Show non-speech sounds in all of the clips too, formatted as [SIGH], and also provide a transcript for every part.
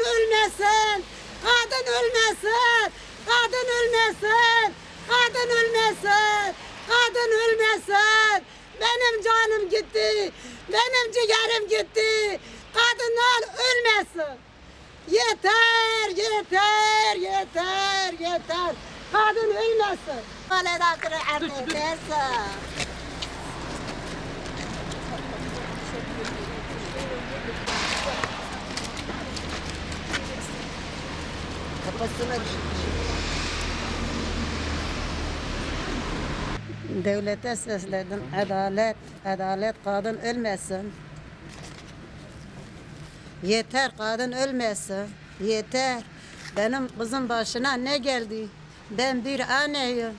ölmesin. Kadın ölmesin. Kadın ölmesin. Kadın ölmesin. Kadın ölmesin. Benim canım gitti. Benim ciğerim gitti. Kadınlar ölmesin. Yeter, yeter, yeter, yeter. Kadın ölmesin. Kaleda kırı dersin. [LAUGHS] Kafasına Devlete sesledim. Adalet, adalet kadın ölmesin. Yeter kadın ölmesin. Yeter. Benim kızım başına ne geldi? Ben bir anneyim.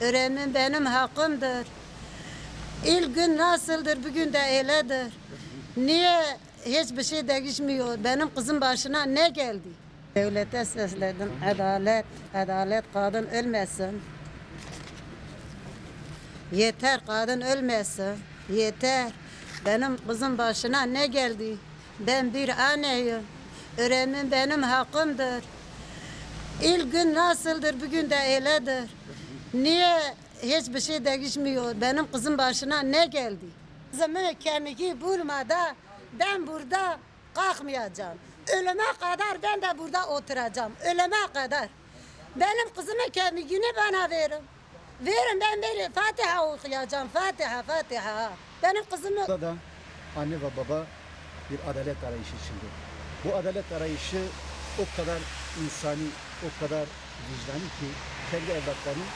Öğrenim benim hakkımdır. İlk gün nasıldır bugün de öyledir. Niye hiçbir şey değişmiyor? Benim kızım başına ne geldi? Devlete sesledim. Adalet, adalet kadın ölmesin. Yeter kadın ölmesin. Yeter. Benim kızım başına ne geldi? Ben bir anneyim. Öğrenim benim hakkımdır. İlk gün nasıldır bugün de öyledir. Niye hiçbir şey değişmiyor? Benim kızım başına ne geldi? Kızımı kemiği bulmadan ben burada kalkmayacağım. Ölüme kadar ben de burada oturacağım. Ölüme kadar. Benim kızımın kemiğini bana verin. Verin ben verin. Fatiha okuyacağım. Fatiha, Fatiha. Benim kızımı Burada da anne ve baba bir adalet arayışı içinde. Bu adalet arayışı o kadar insani, o kadar vicdani ki kendi evlatlarının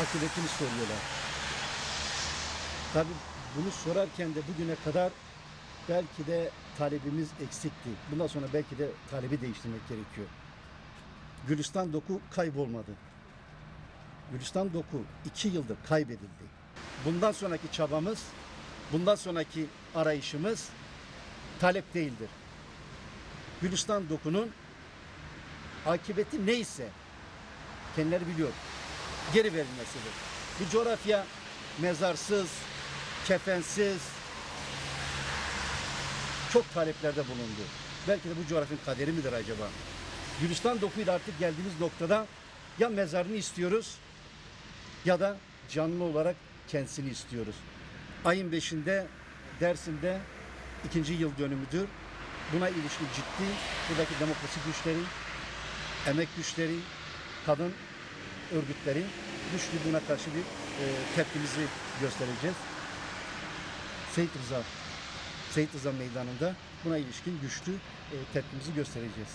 akıbetini soruyorlar. Tabi bunu sorarken de bugüne kadar belki de talebimiz eksikti. Bundan sonra belki de talebi değiştirmek gerekiyor. Gülistan doku kaybolmadı. Gülistan doku iki yıldır kaybedildi. Bundan sonraki çabamız, bundan sonraki arayışımız talep değildir. Gülistan dokunun akıbeti neyse kendileri biliyor. Geri verilmesidir. Bu coğrafya mezarsız, kefensiz çok taleplerde bulundu. Belki de bu coğrafyanın kaderi midir acaba? Gülistan dokuyla artık geldiğimiz noktada ya mezarını istiyoruz ya da canlı olarak kendisini istiyoruz. Ayın 5'inde Dersim'de ikinci yıl dönümüdür. Buna ilişkin ciddi buradaki demokrasi güçleri, emek güçleri, kadın örgütleri güçlü buna karşı bir e, tepkimizi göstereceğiz. Seyit Rıza, Seyit Rıza Meydanı'nda buna ilişkin güçlü e, tepkimizi göstereceğiz.